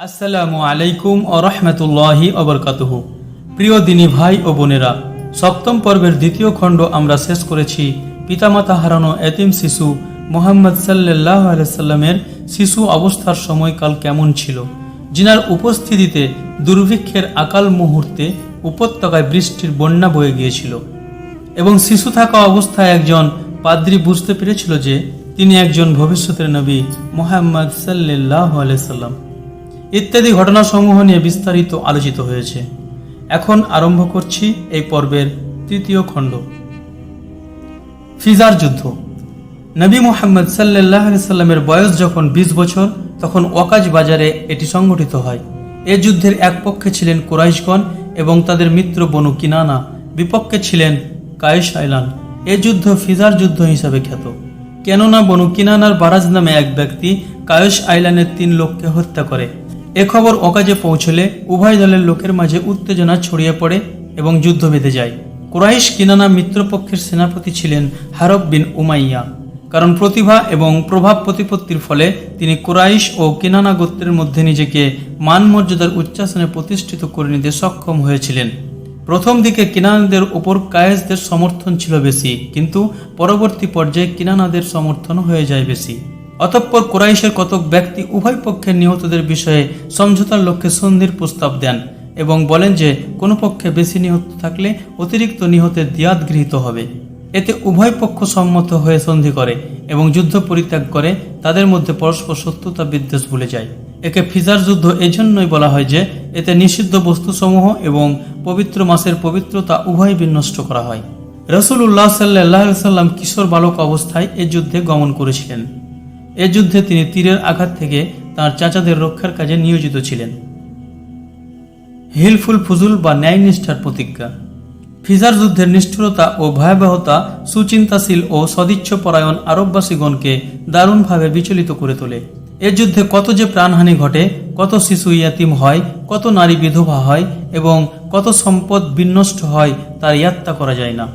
আসসালামু আলাইকুম ও রহমতুল্লাহি অবরকাতুহ প্রিয় দিনী ভাই ও বোনেরা, সপ্তম পর্বের দ্বিতীয় খণ্ড আমরা শেষ করেছি পিতামাতা হারানো এতিম শিশু মোহাম্মদ সাল্লাহ আলাইসাল্লামের শিশু অবস্থার সময়কাল কেমন ছিল? যিনার উপস্থিতিতে দুর্ভিক্ষের আকাল মুহূর্তে উপত্যকায় বৃষ্টির বন্যা বয়ে গিয়েছিল এবং শিশু থাকা অবস্থায় একজন পাদ্রী বুঝতে পেরেছিল যে তিনি একজন ভবিষ্যতের নবী মোহাম্মদ সাল্লাহ আলাইসাল্লাম ইত্যাদি ঘটনাসমূহ নিয়ে বিস্তারিত আলোচিত হয়েছে। এখন আরম্ভ করছি এই পর্বের তৃতীয় খণ্ড। ফিজার যুদ্ধ। নবী মোহাম্মদ সাল্লাহ সাল্লামের বয়স যখন ২০ বছর, তখন ওয়াকাজ বাজারে এটি সংগঠিত হয়। এ যুদ্ধের এক পক্ষে ছিলেন কুরাইশগণ এবং তাদের মিত্র বনু কিনানা, বিপক্ষে ছিলেন কায়েশ আইলান এ যুদ্ধ ফিজার যুদ্ধ হিসাবে খ্যাত। কেননা বনু কিনানার বারাজ নামে এক ব্যক্তি কায়েশ আইল্যান্ডের তিন লোককে হত্যা করে। এ খবর অকাজে পৌঁছলে উভয় দলের লোকের মাঝে উত্তেজনা ছড়িয়ে পড়ে এবং যুদ্ধ বেঁধে যায়। কুরাইশ কিনানা মিত্রপক্ষের সেনাপতি ছিলেন হারব বিন উমাইয়া। কারণ প্রতিভা এবং প্রভাব প্রতিপত্তির ফলে তিনি কুরাইশ ও কিনানা গোত্রের মধ্যে নিজেকে মান মর্যাদার উচ্চাসনে প্রতিষ্ঠিত করে নিতে সক্ষম হয়েছিলেন। প্রথম দিকে কিনানাদের ওপর কায়েসদের সমর্থন ছিল বেশি, কিন্তু পরবর্তী পর্যায়ে কিনানাদের সমর্থন হয়ে যায় বেশি। অতঃপর কোরাইশের কতক ব্যক্তি উভয় পক্ষের নিহতদের বিষয়ে সমঝোতার লক্ষ্যে সন্ধির প্রস্তাব দেন এবং বলেন যে, কোনো পক্ষে বেশি নিহত থাকলে অতিরিক্ত নিহতের দিয়াদ গৃহীত হবে। এতে উভয় পক্ষ সম্মত হয়ে সন্ধি করে এবং যুদ্ধ পরিত্যাগ করে তাদের মধ্যে পরস্পর শত্রুতা বিদ্বেষ ভুলে যায়। একে ফিজার যুদ্ধ এজন্যই বলা হয় যে, এতে নিষিদ্ধ বস্তুসমূহ এবং পবিত্র মাসের পবিত্রতা উভয় বিনষ্ট করা হয়। রসুল উল্লাহ সাল্লাহ সাল্লাম কিশোর বালক অবস্থায় এ যুদ্ধে গমন করেছিলেন। এ যুদ্ধে তিনি তীরের আঘাত থেকে তার চাচাদের রক্ষার কাজে নিয়োজিত ছিলেন। হিলফুল ফুজুল বা ন্যায়নিষ্ঠার প্রতিজ্ঞা। ফিজার যুদ্ধের নিষ্ঠুরতা ও ভয়াবহতা, সুচিন্তাশীল ও সদিচ্ছপরায়ণ আরববাসীগণকে দারুণভাবে বিচলিত করে তোলে। এ যুদ্ধে কত যে প্রাণহানি ঘটে, কত শিশু ইয়াতিম হয়, কত নারী বিধবা হয় এবং কত সম্পদ বিনষ্ট হয়, তার ইয়াত্তা করা যায় না।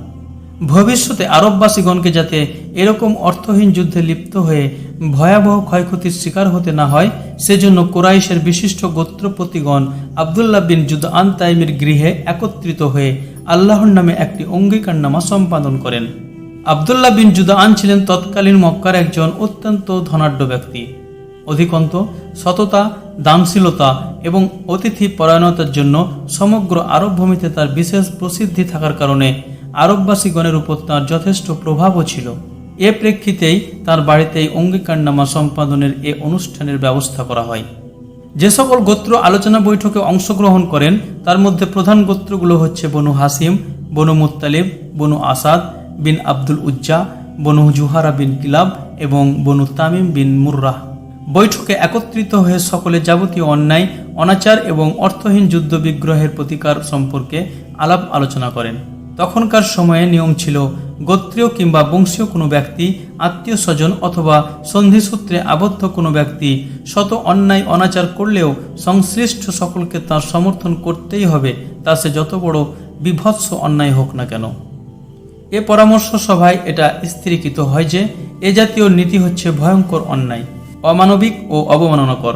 ভবিষ্যতে আরববাসীগণকে যাতে এরকম অর্থহীন যুদ্ধে লিপ্ত হয়ে ভয়াবহ ক্ষয়ক্ষতির শিকার হতে না হয়, সেজন্য কোরাইশের বিশিষ্ট গোত্রপতিগণ আবদুল্লাহ বিন জুদ আন তাইমের গৃহে একত্রিত হয়ে আল্লাহর নামে একটি অঙ্গীকারনামা সম্পাদন করেন। আবদুল্লাহ বিন জুদাআন ছিলেন তৎকালীন মক্কার একজন অত্যন্ত ধনাঢ্য ব্যক্তি। অধিকন্ত, সততা, দানশীলতা এবং অতিথি পরায়ণতার জন্য সমগ্র আরব ভূমিতে তার বিশেষ প্রসিদ্ধি থাকার কারণে আরববাসীগণের উপর তাঁর যথেষ্ট প্রভাবও ছিল। এ প্রেক্ষিতেই তার বাড়িতেই অঙ্গীকারনামা সম্পাদনের এ অনুষ্ঠানের ব্যবস্থা করা হয়। যে সকল গোত্র আলোচনা বৈঠকে অংশগ্রহণ করেন, তার মধ্যে প্রধান গোত্রগুলো হচ্ছে Banu Hashim, Banu Muttalib, Banu Asad bin Abdul Uzza, Banu Zuhra bin Kilab এবং বনু তামিম বিন মুর্রাহ। বৈঠকে একত্রিত হয়ে সকলে যাবতীয় অন্যায়, অনাচার এবং অর্থহীন যুদ্ধ বিগ্রহের প্রতিকার সম্পর্কে আলাপ আলোচনা করেন। তখনকার সময়ে নিয়ম ছিল, গোত্রীয় কিংবা বংশীয় কোনো ব্যক্তি, আত্মীয় স্বজন অথবা সন্ধিসূত্রে আবদ্ধ কোনো ব্যক্তি, শত অন্যায় অনাচার করলেও সংশ্লিষ্ট সকলকে তার সমর্থন করতেই হবে, তা সে যত বড় বিভৎস অন্যায় হোক না কেন। এ পরামর্শ সভায় এটা স্থিরীকৃত হয় যে, এ জাতীয় নীতি হচ্ছে ভয়ঙ্কর অন্যায়, অমানবিক ও অবমাননাকর।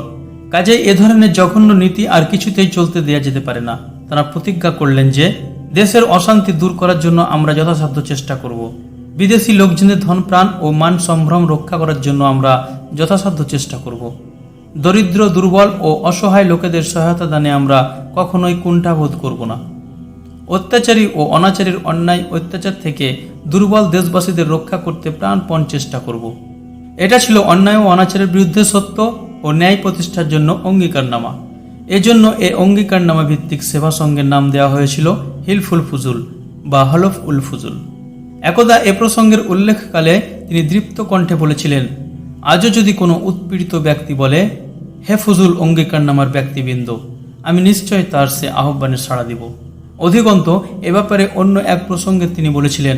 কাজে এ ধরনের জঘন্য নীতি আর কিছুতেই চলতে দেয়া যেতে পারে না। তারা প্রতিজ্ঞা করলেন যে দেশের অশান্তি দূর করার জন্য আমরা যথাসাধ্য চেষ্টা করব। বিদেশি লোকজনের ধন, প্রাণ ও মান সম্ভ্রম রক্ষা করার জন্য আমরা যথাসাধ্য চেষ্টা করব। দরিদ্র, দুর্বল ও অসহায় লোকেদের সহায়তা দানে আমরা কখনোই কুণ্ঠাবোধ করব না। অত্যাচারী ও অনাচারীর অন্যায় অত্যাচার থেকে দুর্বল দেশবাসীদের রক্ষা করতে প্রাণপণ চেষ্টা করব। এটা ছিল অন্যায় ও অনাচারের বিরুদ্ধে সত্য ও ন্যায় প্রতিষ্ঠার জন্য অঙ্গীকারনামা। এজন্য এ অঙ্গীকারনামা ভিত্তিক সেবা সঙ্গের নাম দেওয়া হয়েছিল হিলফুল ফুজুল বা হলফ উল ফুজুল। একদা এ প্রসঙ্গের উল্লেখকালে তিনি দৃপ্ত কণ্ঠে বলেছিলেন, আজও যদি কোনো উৎপীড়িত ব্যক্তি বলে, হে ফুজুল অঙ্গীকার নামার ব্যক্তিবৃন্দ, আমি নিশ্চয় তার সে আহ্বানে সাড়া দিব। অধিকন্ত, এ ব্যাপারে অন্য এক প্রসঙ্গে তিনি বলেছিলেন,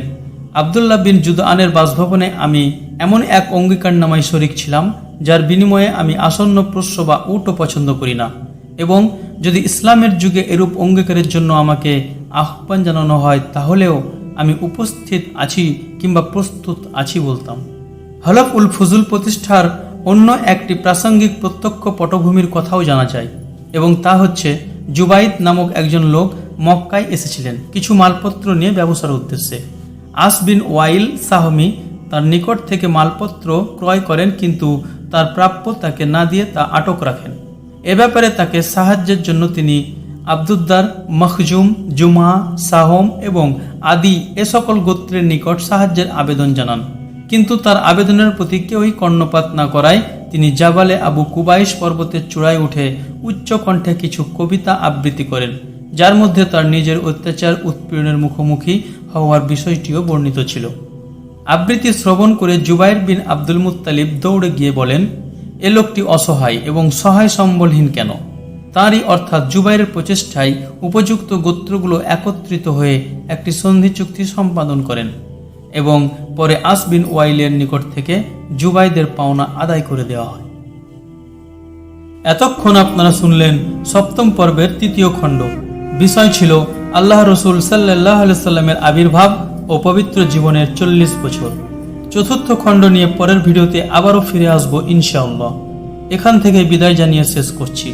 আবদুল্লাহ বিন জুদআনের বাসভবনে আমি এমন এক অঙ্গীকারনামায় শরিক ছিলাম, যার বিনিময়ে আমি আসন্ন প্রশ্ন বা উটও পছন্দ করি না। এবং যদি ইসলামের যুগে এরূপ অঙ্গীকারের জন্য আমাকে আহ্বান জানানো হয়, তাহলেও আমি উপস্থিত আছি কিংবা প্রস্তুত আছি বলতাম। হলফ উল ফজুল প্রতিষ্ঠার অন্য একটি প্রাসঙ্গিক প্রত্যক্ষ পটভূমির কথাও জানা যায় এবং তা হচ্ছে জুবাইদ নামক একজন লোক মক্কায় এসেছিলেন। কিছু মালপত্র নিয়ে ব্যবসার উদ্দেশ্যে। আস বিন ওয়াইল সাহমি তার নিকট থেকে মালপত্র ক্রয় করেন কিন্তু তার প্রাপ্য তাকে না দিয়ে তা আটক রাখেন। এ ব্যাপারে তাকে সাহায্যের জন্য তিনি আব্দুদ্দার, মখজুম, জুমা, সাহম এবং আদি এ সকল গোত্রের নিকট সাহায্যের আবেদন জানান। কিন্তু তার আবেদনের প্রতি কেউই কর্ণপাত না করায় তিনি জাবালে আবু কুবাইশ পর্বতের চূড়ায় উঠে উচ্চ কণ্ঠে কিছু কবিতা আবৃত্তি করেন, যার মধ্যে তার নিজের অত্যাচার উৎপীড়নের মুখোমুখি হওয়ার বিষয়টিও বর্ণিত ছিল। আবৃত্তি শ্রবণ করে জুবাইর বিন আব্দুল মুত্তালিব দৌড়ে গিয়ে বলেন, এ লোকটি অসহায় এবং সহায় সম্বলহীন কেন? তাঁরই অর্থাৎ জুবাইরের প্রচেষ্টায় উপযুক্ত গোত্রগুলো একত্রিত হয়ে একটি সন্ধি চুক্তি সম্পাদন করেন এবং পরে আসবিন ওয়াইলের নিকট থেকে জুবাইদের পাওনা আদায় করে দেওয়া হয়। এতক্ষণ আপনারা শুনলেন সপ্তম পর্বের তৃতীয় খণ্ড। বিষয় ছিল আল্লাহ রসুল সাল্লাহ সাল্লামের আবির্ভাব ও পবিত্র জীবনের চল্লিশ বছর। চতুর্থ খণ্ড নিয়ে পরের ভিডিওতে আবারও ফিরে আসব ইনশাআল্লাহ। এখান থেকে বিদায় জানিয়ে শেষ করছি।